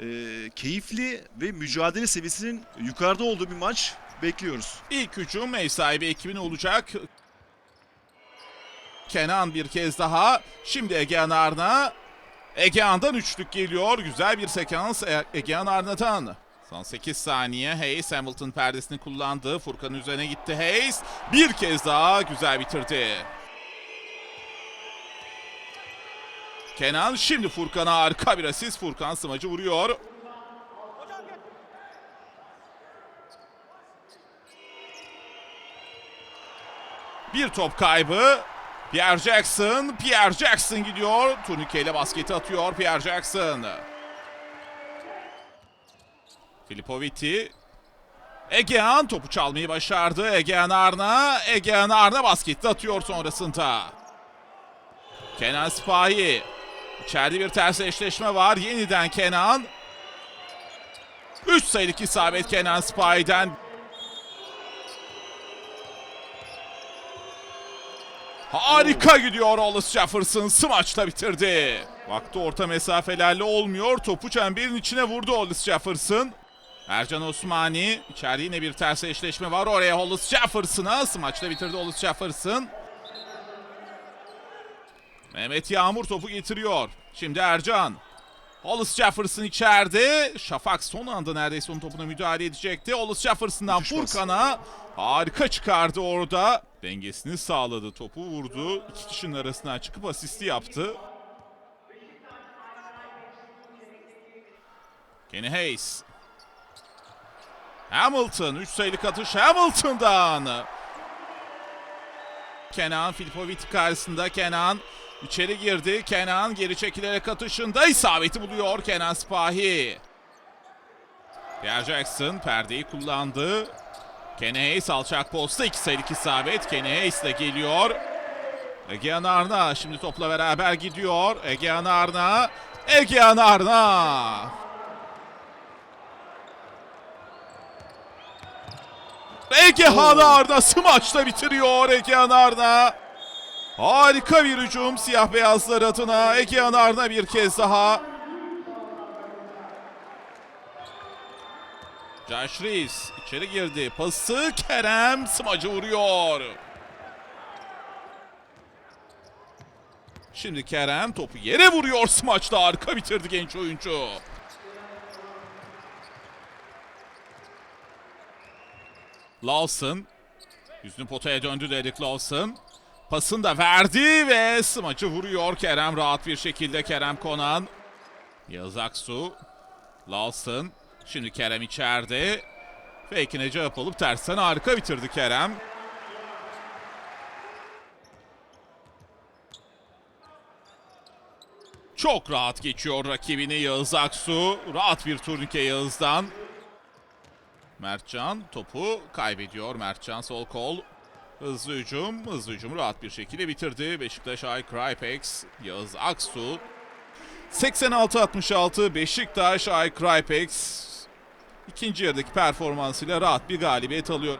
e, keyifli ve mücadele seviyesinin yukarıda olduğu bir maç bekliyoruz. İlk hücum ev sahibi ekibin olacak. Kenan bir kez daha. Şimdi Egehan Arna. Egehan'dan üçlük geliyor. Güzel bir sekans E- Egehan Arna'dan. Son 8 saniye Hayes Hamilton perdesini kullandı. Furkan'ın üzerine gitti Hayes. Bir kez daha güzel bitirdi. Kenan şimdi Furkan'a harika bir asist. Furkan smacı vuruyor. Bir top kaybı. Pierre Jackson, Pierre Jackson gidiyor. Turnikeyle basketi atıyor Pierre Jackson. Filipoviti. Egehan topu çalmayı başardı. Egehan Arna, Egehan Arna basketi atıyor sonrasında. Kenan Sipahi. İçeride bir ters eşleşme var. Yeniden Kenan. 3 sayılık isabet Kenan Sipahi'den. Harika gidiyor Wallace Jefferson. Smaçla bitirdi. Vakti orta mesafelerle olmuyor. Topu çemberin içine vurdu Wallace Jefferson. Ercan Osmani. içeride yine bir ters eşleşme var. Oraya Wallace Jefferson'a. Smaçla bitirdi Wallace Jefferson. Mehmet Yağmur topu getiriyor. Şimdi Ercan. Wallace Jefferson içeride. Şafak son anda neredeyse onun topuna müdahale edecekti. Wallace Jefferson'dan. Furkan'a harika çıkardı orada. Dengesini sağladı. Topu vurdu. İki kişinin arasından çıkıp asisti yaptı. Kenny Hayes. Hamilton. 3 sayılık atış Hamilton'dan. Kenan Filipovic karşısında Kenan içeri girdi. Kenan geri çekilerek atışında isabeti buluyor Kenan Spahi. Pierre Jackson perdeyi kullandı. Kenny Hayes alçak posta 2 sayılık isabet. Kenny Hayes de geliyor. Egehan Arna şimdi topla beraber gidiyor. Egehan Arna. Egehan Arna. Egehan Arna smaçla bitiriyor Egehan Arna. Harika bir hücum siyah beyazlar adına. Egehan Arna bir kez daha. Josh Reis içeri girdi. Pası Kerem smacı vuruyor. Şimdi Kerem topu yere vuruyor smaçla harika bitirdi genç oyuncu. Lawson yüzünü potaya döndü dedik Lawson. Pasını da verdi ve smacı vuruyor Kerem rahat bir şekilde Kerem Konan. Yağız Aksu. Lawson. Şimdi Kerem içeride. Fake'ine cevap alıp tersten harika bitirdi Kerem. Çok rahat geçiyor rakibini Yağız Aksu. Rahat bir turnike Yağız'dan. Mertcan topu kaybediyor. Mertcan sol kol. Hızlı hücum. Hızlı hücumu rahat bir şekilde bitirdi. Beşiktaş Ay Crypex. Yağız Aksu. 86-66 Beşiktaş Ay Crypex. İkinci yarıdaki performansıyla rahat bir galibiyet alıyor.